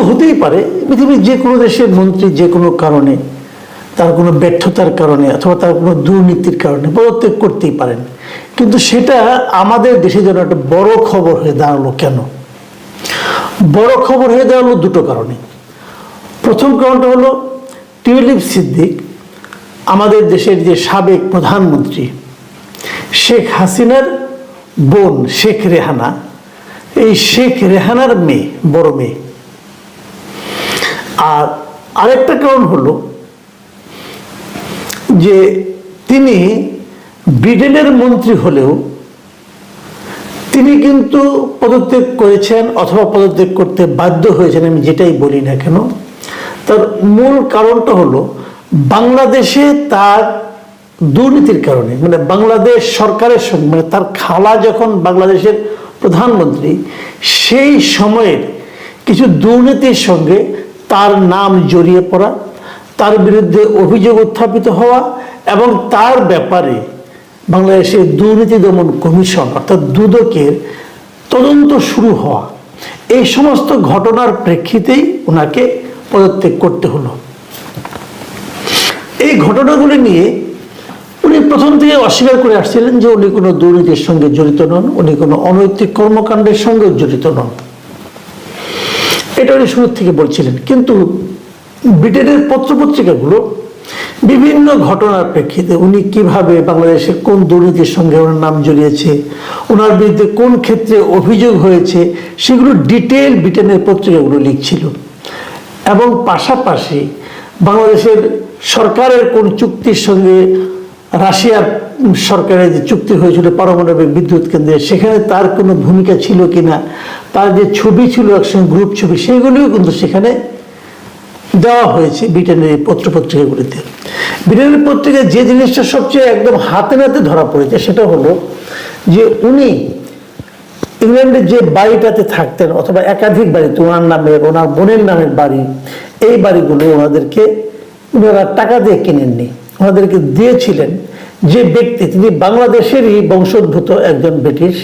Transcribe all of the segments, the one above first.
তো হতেই পারে, পৃথিবীর যে কোনো দেশের মন্ত্রী যে কোনো কারণে, তার কোনো ব্যর্থতার কারণে অথবা তার কোনো দুর্নীতির কারণে পদত্যাগ করতেই পারেন। কিন্তু সেটা আমাদের দেশে যেন একটা বড় খবর হয়ে দাঁড়াল কেন? বড় খবর হয়ে দাঁড়াল দুটো কারণে। প্রথম কারণটা হলো, টিউলিপ সিদ্দিক, আমাদের দেশের যে সাবেক প্রধানমন্ত্রী, শেখ হাসিনার বোন শেখ রেহানা, এই শেখ রেহানার মেয়ে, বড় মেয়ে আর আরেকটা কারণ হলো যে তিনি ব্রিটেনের মন্ত্রী হলেও তিনি কিন্তু পদত্যাগ করেছেন অথবা পদত্যাগ করতে বাধ্য হয়েছেন, আমি যেটাই বলি না কেন। তার মূল কারণটা হলো বাংলাদেশে তার দুর্নীতির কারণে মানে বাংলাদেশ সরকারের সঙ্গে মানে তার খালা যখন বাংলাদেশের প্রধানমন্ত্রী, সেই সময়ের কিছু দুর্নীতির সঙ্গে তার নাম জড়িয়ে পড়া, তার বিরুদ্ধে অভিযোগ উত্থাপিত হওয়া এবং তার ব্যাপারে বাংলাদেশের দুর্নীতি দমন কমিশন, অর্থাৎ দুদকের তদন্ত শুরু হওয়া। এই সমস্ত ঘটনার প্রেক্ষিতেই ওনাকে পদত্যাগ করতে হলো। এই ঘটনাগুলি নিয়ে উনি প্রথম থেকে অস্বীকার করে আসছিলেন যে উনি কোনো দুর্নীতির সঙ্গে জড়িত নন, উনি কোনো অনৈতিক কর্মকাণ্ডের সঙ্গে জড়িত নন। এটা উনি শুরু থেকে বলছিলেন। কিন্তু ব্রিটেনের পত্রপত্রিকাগুলো বিভিন্ন ঘটনার প্রেক্ষিতে উনি কীভাবে বাংলাদেশের কোন দুর্নীতির সঙ্গে ওনার নাম জড়িয়েছে, ওনার বিরুদ্ধে কোন ক্ষেত্রে অভিযোগ হয়েছে, সেগুলো ডিটেল ব্রিটেনের পত্রিকাগুলো লিখছিল। এবং পাশাপাশি বাংলাদেশের সরকারের কোন চুক্তির সঙ্গে রাশিয়ার সরকারের যে চুক্তি হয়েছিল পারমাণবিক বিদ্যুৎ কেন্দ্রে, সেখানে তার কোনো ভূমিকা ছিল কিনা, তার যে ছবি ছিল একসঙ্গে গ্রুপ ছবি সেইগুলিও কিন্তু সেখানে দেওয়া হয়েছে ব্রিটেনের এই পত্রপত্রিকাগুলিতে। ব্রিটেনের পত্রিকায় যে জিনিসটা সবচেয়ে একদম হাতে নাতে ধরা পড়েছে, সেটা হলো যে উনি ইংল্যান্ডের যে বাড়িটাতে থাকতেন, অথবা একাধিক বাড়িতে ওনার নামের ওনার বোনের নামের বাড়ি, এই বাড়িগুলো ওনাদেরকে, ওনারা টাকা দিয়ে কিনেননি। ওনাদেরকে দিয়েছিলেন যে ব্যক্তি, তিনি বাংলাদেশেরই বংশোদ্ভূত একজন ব্রিটিশ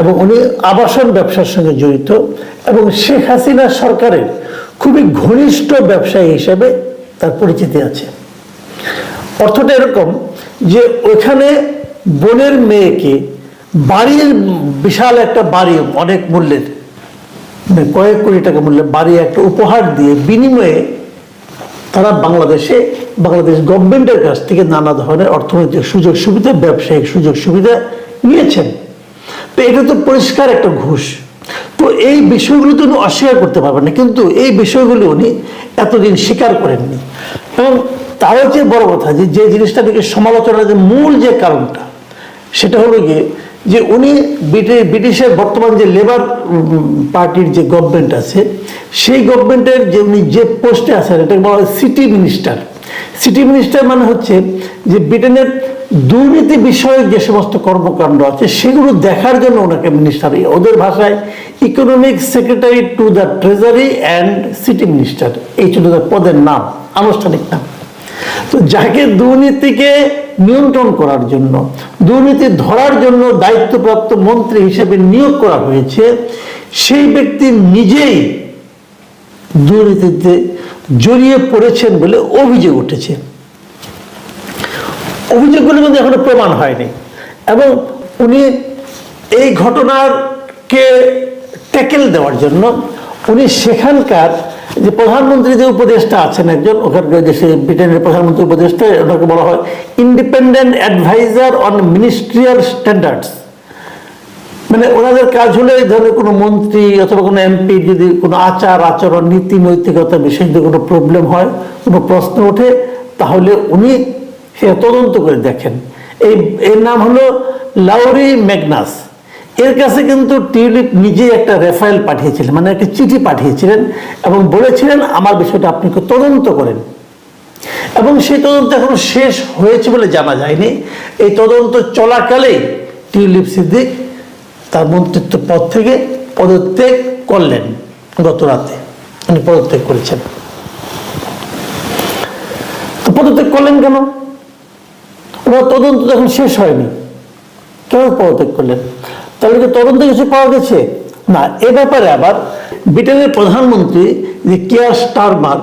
এবং উনি আবাসন ব্যবসার সঙ্গে জড়িত এবং শেখ হাসিনা সরকারের খুবই ঘনিষ্ঠ ব্যবসায়ী হিসেবে তার পরিচিতি আছে। অর্থটা এরকম যে ওখানে বোনের মেয়েকে বাড়ির বিশাল একটা বাড়ি, অনেক মূল্যের মানে কয়েক কোটি টাকা মূল্যের বাড়ি একটা উপহার দিয়ে বিনিময়ে তারা বাংলাদেশে, বাংলাদেশ গভর্নমেন্টের কাছ থেকে নানা ধরনের অর্থনৈতিক সুযোগ সুবিধা, ব্যবসায়িক সুযোগ সুবিধা নিয়েছেন। তো এটা তো পরিষ্কার একটা ঘুষ। তো এই বিষয়গুলো তো উনি অস্বীকার করতে পারবেন না, কিন্তু এই বিষয়গুলি উনি এতদিন স্বীকার করেননি। এবং তারও চেয়ে বড় কথা যে যে জিনিসটা থেকে সমালোচনার যে মূল যে কারণটা, সেটা হলো গিয়ে যে উনি ব্রিটি- ব্রিটিশের বর্তমান যে লেবার পার্টির যে গভর্নমেন্ট আছে সেই গভর্নমেন্টের যে উনি যে পোস্টে আছেন এটাকে বলা হয় সিটি মিনিস্টার সিটি মিনিস্টার মানে হচ্ছে যে ব্রিটেনের দুর্নীতি বিষয়ক যে সমস্ত কর্মকাণ্ড আছে, সেগুলো দেখার জন্য ওনাকে মিনিস্টার ওদের ভাষায় economic secretary to the treasury and city minister এই ছিল পদের নাম, আনুষ্ঠানিক নাম। তো যাকে দুর্নীতিকে নিয়ন্ত্রণ করার জন্য, দুর্নীতি ধরার জন্য দায়িত্বপ্রাপ্ত মন্ত্রী হিসেবে নিয়োগ করা হয়েছে, সেই ব্যক্তি নিজেই দুর্নীতিতে জড়িয়ে পড়েছেন বলে অভিযোগ উঠেছে। অভিযোগগুলো কিন্তু এখনও প্রমাণ হয়নি। এবং উনি এই ঘটনাকে ট্যাকেল দেওয়ার জন্য উনি সেখানকার যে প্রধানমন্ত্রী যে উপদেষ্টা আছেন একজন, ওখানকার সে ব্রিটেনের প্রধানমন্ত্রী উপদেষ্টা, ওনাকে বলা হয় independent adviser on ministerial standards মানে ওনাদের কাজ হলো এই ধরনের কোনো মন্ত্রী অথবা কোনো এমপি যদি কোনো আচার, আচরণ, নীতি, নৈতিকতা বিষয়ে যদি কোনো প্রবলেম হয়, কোনো প্রশ্ন ওঠে, তাহলে উনি সে তদন্ত করে দেখেন। এই, এর নাম হলো লাউরি ম্যাগনাস। এর কাছে কিন্তু টিউলিপ নিজে একটা রেফাইল পাঠিয়েছিলেন মানে একটা চিঠি পাঠিয়েছিলেন এবং বলেছিলেন, আমার বিষয়টা আপনি তদন্ত করেন। এবং সেই তদন্ত এখনও শেষ হয়েছে বলে জানা যায়নি। এই তদন্ত চলাকালেই টিউলিপ সিদ্দিক তার মন্ত্রিত্ব পদ থেকে পদত্যাগ করলেন গত রাতে। উনি পদত্যাগ করেছেন। তো পদত্যাগ করলেন কেন? ওনার তদন্ত তো এখন শেষ হয়নি। কেন পদত্যাগ করলেন? তাহলে কি তদন্তে কিছু পাওয়া গেছে? না, এ ব্যাপারে আবার ব্রিটেনের প্রধানমন্ত্রী যে কেয়ার স্টারমার,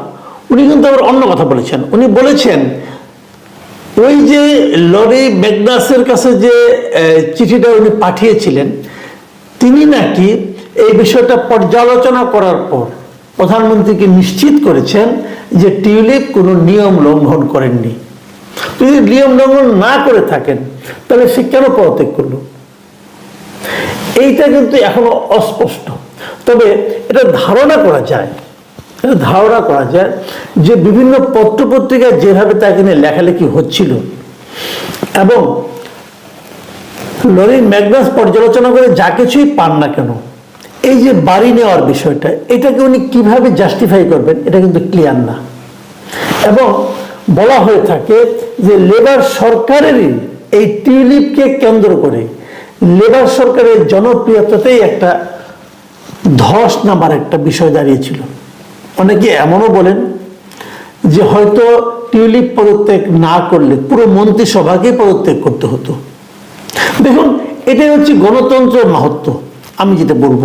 উনি কিন্তু আবার অন্য কথা বলেছেন। উনি বলেছেন, ওই যে লরি ম্যাগনাসের কাছে যে চিঠিটা উনি পাঠিয়েছিলেন তিনি নাকি এই বিষয়টা পর্যালোচনা করার পর প্রধানমন্ত্রীকে নিশ্চিত করেছেন যে টিউলিপ কোনো নিয়ম লঙ্ঘন করেননি। যদি নিয়ম লঙ্ঘন না করে থাকেন, তাহলে সে কেন পদত্যাগ করল? এইটা কিন্তু এখনও অস্পষ্ট। তবে এটা ধারণা করা যায়, এটা ধারণা করা যায় যে বিভিন্ন পত্রপত্রিকায় যেভাবে তাকে নিয়ে লেখালেখি হচ্ছিল এবং লরিন ম্যাগনাস পর্যালোচনা করে যা কিছুই পান না কেন? এই যে বাড়ি নেওয়ার বিষয়টা, এটাকে উনি কীভাবে জাস্টিফাই করবেন, এটা কিন্তু ক্লিয়ার না। এবং বলা হয়ে থাকে যে লেবার সরকারেরই এই টিউলিপকে কেন্দ্র করে লেবার সরকারের জনপ্রিয়তাতেই একটা ধস নামার একটা বিষয় দাঁড়িয়েছিল। অনেকে এমনও বলেন যে হয়তো টিউলিপ পদত্যাগ না করলে পুরো মন্ত্রিসভাকেই পদত্যাগ করতে হতো। দেখুন, এটাই হচ্ছে গণতন্ত্রের মাহাত্ম আমি যেটা বলব,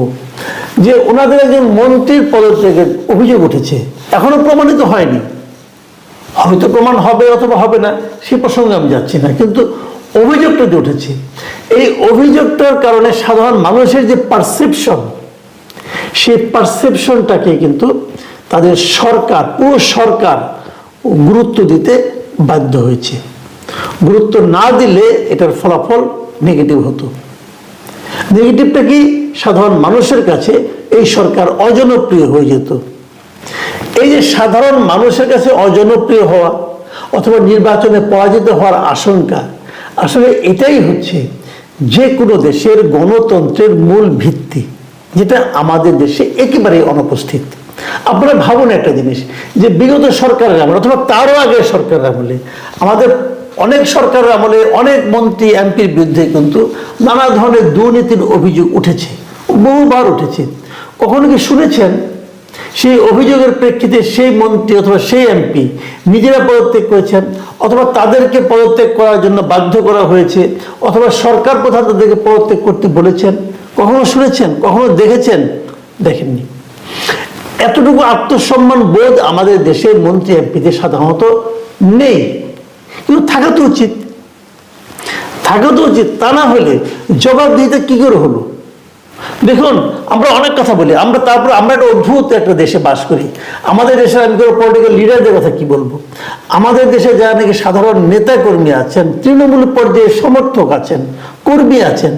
যে ওনাদের একজন মন্ত্রীর পদত্যাগের অভিযোগ উঠেছে, এখনও প্রমাণিত হয়নি। হয়তো প্রমাণ হবে অথবা হবে না, সে প্রসঙ্গে আমি যাচ্ছি না, কিন্তু অভিযোগটা যে উঠেছে, এই অভিযোগটার কারণে সাধারণ মানুষের যে পারসেপশন সেই পারসেপশনটাকে কিন্তু তাদের সরকার, পুরো সরকার গুরুত্ব দিতে বাধ্য হয়েছে। গুরুত্ব না দিলে এটার ফলাফল নেগেটিভ হতো। নেগেটিভটা কি? সাধারণ মানুষের কাছে এই সরকার অজনপ্রিয় হয়ে যেত। এই যে সাধারণ মানুষের কাছে অজনপ্রিয় হওয়া অথবা নির্বাচনে পরাজিত হওয়ার আশঙ্কা, আসলে এটাই হচ্ছে যে কোনো দেশের গণতন্ত্রের মূল ভিত্তি, যেটা আমাদের দেশে একেবারেই অনুপস্থিত। আপনারা ভাবুন একটা জিনিস, যে বিগত সরকারের আমলে অথবা তারও আগে সরকারের আমলে আমাদের অনেক সরকারের আমলে অনেক মন্ত্রী, এমপির বিরুদ্ধে কিন্তু নানা ধরনের দুর্নীতির অভিযোগ উঠেছে, বহুবার উঠেছে। কখনো কি শুনেছেন? সেই অভিযোগের প্রেক্ষিতে সেই মন্ত্রী অথবা সেই এমপি নিজেরা পদত্যাগ করেছেন, অথবা তাদেরকে পদত্যাগ করার জন্য বাধ্য করা হয়েছে, অথবা সরকার প্রধান তাদেরকে পদত্যাগ করতে বলেছেন? কখনো শুনেছেন? কখনো দেখেছেন? দেখেননি। এতটুকু আত্মসম্মান বোধ আমাদের দেশের মন্ত্রী, এমপিদের সাধারণত নেই। কিন্তু থাকা তো উচিত। থাকা তো উচিত, তা না হলে জবাবদিহিতা কি করে হলো? দেখুন, আমরা অনেক কথা বলি, আমরা তারপর আমরা একটা অদ্ভুত একটা দেশে বাস করি। আমাদের দেশের আমি কোনো পলিটিক্যাল লিডারদের কথা কি বলব? আমাদের দেশে যারা নাকি সাধারণ নেতা কর্মী আছেন, তৃণমূল পর্যায়ে সমর্থক আছেন, কর্মী আছেন,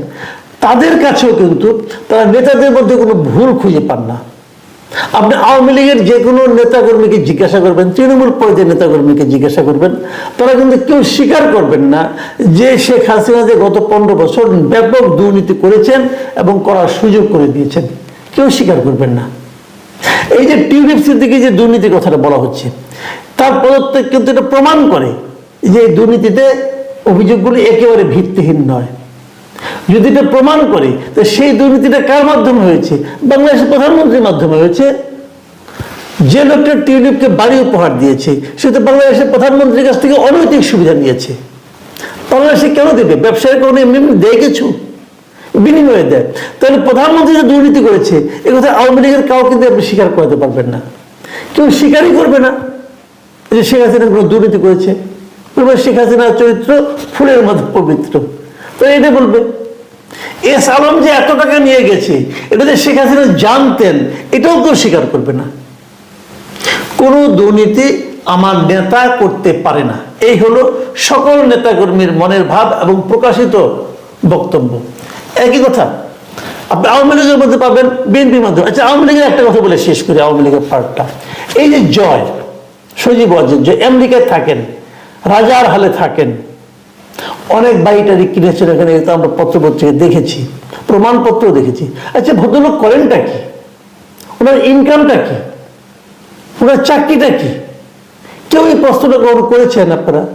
তাদের কাছেও কিন্তু তারা নেতাদের মধ্যে কোনো ভুল খুঁজে পান না। আপনি আওয়ামী লীগের যে কোনো নেতাকর্মীকে জিজ্ঞাসা করবেন, তৃণমূল পর্যায়ের নেতাকর্মীকে জিজ্ঞাসা করবেন, তারা কিন্তু কেউ স্বীকার করবেন না যে শেখ হাসিনা যে গত পনেরো বছর ব্যাপক দুর্নীতি করেছেন এবং করার সুযোগ করে দিয়েছেন। কেউ স্বীকার করবেন না। এই যে টিউলিপ সিদ্দিকি যে দুর্নীতির কথাটা বলা হচ্ছে, তার পদত্যাগ কিন্তু এটা প্রমাণ করে যে এই দুর্নীতিতে অভিযোগগুলি একেবারে ভিত্তিহীন নয়। যদি এটা প্রমাণ করে, তো সেই দুর্নীতিটা কার মাধ্যমে হয়েছে? বাংলাদেশের প্রধানমন্ত্রীর মাধ্যমে হয়েছে। যে লোকটা টিউলিপকে বাড়ি উপহার দিয়েছে, সে তো বাংলাদেশের প্রধানমন্ত্রীর কাছ থেকে অনৈতিক সুবিধা নিয়েছে। বাংলাদেশে কেন দেবে? ব্যবসায়ী কোনো এমনি এমনি দেয় কিছু? বিনিময়ে দেয়। তাহলে প্রধানমন্ত্রী যে দুর্নীতি করেছে, এ কথা আওয়ামী লীগের কাউকে কিন্তু আপনি স্বীকার করাতে পারবেন না। কেউ স্বীকারই করবে না যে শেখ হাসিনা কোনো দুর্নীতি করেছে। শেখ হাসিনার চরিত্র ফুলের মতো পবিত্র। তো এটা বলবে। এস আলম যে এত টাকা নিয়ে গেছে, এটা যে শেখ হাসিনা জানতেন, এটাও কেউ স্বীকার করবে না। কোনো দুর্নীতি আমার নেতা করতে পারে না। এই হলো সকল নেতাকর্মীর মনের ভাব এবং প্রকাশিত বক্তব্য। একই কথা, আপনি আওয়ামী লীগের মধ্যে পাবেন বিএনপির মাধ্যমে। আচ্ছা আওয়ামী লীগের একটা কথা বলে শেষ করি, আওয়ামী লীগের পার্টটা। এই যে জয়, সজীব অজিত যে আমেরিকায় থাকেন, রাজার হালে থাকেন অনেক বাড়িটারি কিনেছেন এখানে তো আমরা পত্রপত্রিকা দেখেছি প্রমাণপত্র দেখেছি। আচ্ছা ভদ্রলোক করেনটা কি? ওনার ইনকামটা কি? ওনার চাকরিটা কি? কেউ এই প্রশ্নটা কখনো করেছেন আপনারা?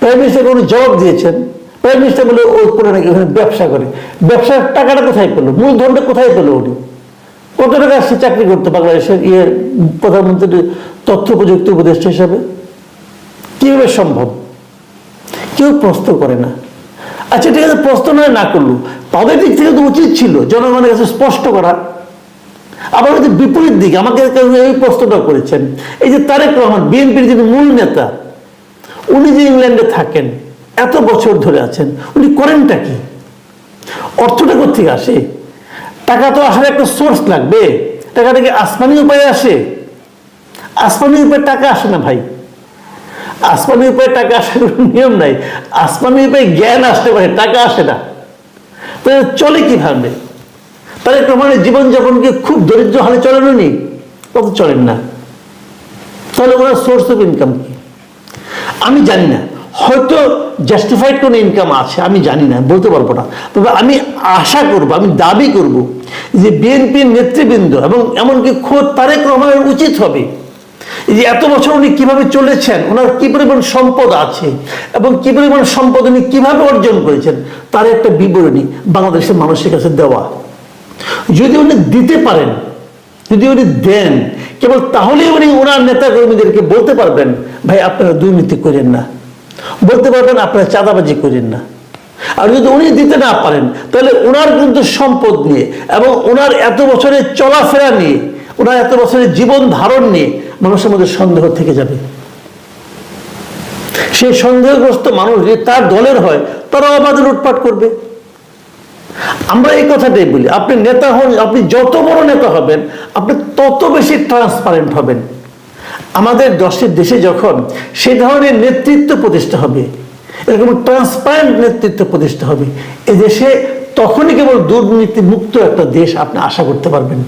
প্রাইম মিনিস্টার কোনো জবাব দিয়েছেন? প্রাইম মিনিস্টার বলে ও করে নাকি ওখানে ব্যবসা করে। ব্যবসার টাকাটা কোথায় পেল? মূলধনটা কোথায় পেল উনি? কত টাকা আসছে চাকরি করতে বাংলাদেশের ইয়ে প্রধানমন্ত্রীর তথ্য প্রযুক্তি উপদেষ্টা হিসাবে? কীভাবে সম্ভব? কেউ প্রশ্ন করে না। আচ্ছা ঠিক আছে, প্রশ্ন নয়, না করল তাদের দিক থেকে তো উচিত ছিল জনগণের কাছে স্পষ্ট করা। আবার হয়তো বিপরীত দিকে, আমাকে এই প্রশ্নটা করেছেন। এই যে তারেক রহমান, বিএনপির যিনি মূল নেতা, উনি যে ইংল্যান্ডে থাকেন, এত বছর ধরে আছেন, উনি করেনটা কি? অর্থটা কোথেকে আসে? টাকা তো আসার একটা সোর্স লাগবে। টাকাটা কি আসমানি উপায়ে আসে? আসমানি উপায়ে টাকা আসে না ভাই? আসমানি উপায়ে টাকা আসার নিয়ম নাই। আসমানি উপায়ে জ্ঞান আসতে পারে, টাকা আসে না। তাহলে চলে কীভাবে তাহলে প্রমাণের জীবনযাপন কি খুব দরিদ্র হালে চলেন উনি কত চলেন না। তাহলে ওনার সোর্স অফ ইনকাম কি? আমি জানি না। হয়তো জাস্টিফাইড কোনো ইনকাম আছে, আমি জানি না, বলতে পারব না। তবে আমি আশা করব, আমি দাবি করব যে বিএনপির নেতৃবৃন্দ এবং এমনকি খোদ তারেক রহমানের উচিত হবে যে এত বছর উনি কীভাবে চলেছেন, ওনার কি পরিমাণ সম্পদ আছে এবং কি পরিমাণ সম্পদ উনি কীভাবে অর্জন করেছেন, তার একটা বিবরণী বাংলাদেশের মানুষের কাছে দেওয়া। যদি উনি দিতে পারেন, যদি উনি দেন, কেবল তাহলেই উনি ওনার নেতা কর্মীদেরকে বলতে পারবেন, ভাই, আপনারা দুর্নীতি করেন না। বলতে পারবেন, আপনারা চাঁদাবাজি করেন না। আর যদি উনি দিতে না পারেন, তাহলে ওনার কিন্তু সম্পদ নিয়ে এবং ওনার এত বছরের চলাফেরা নিয়ে, ওনার এত বছরের জীবন ধারণ নিয়ে মানুষের মধ্যে সন্দেহ থেকে যাবে। সেই সন্দেহগ্রস্ত মানুষ যদি তার দলের হয়, তারাও আমাদের লুটপাট করবে। আমরা এই কথাটাই বলি, আপনি নেতা হন, আপনি যত বড় নেতা হবেন, আপনি তত বেশি ট্রান্সপারেন্ট হবেন। আমাদের দশের দেশে যখন সে ধরনের নেতৃত্ব প্রতিষ্ঠা হবে, এরকম ট্রান্সপারেন্ট নেতৃত্ব প্রতিষ্ঠা হবে এদেশে তখনই কেবল দুর্নীতি মুক্ত একটা দেশ আপনি আশা করতে পারবেন।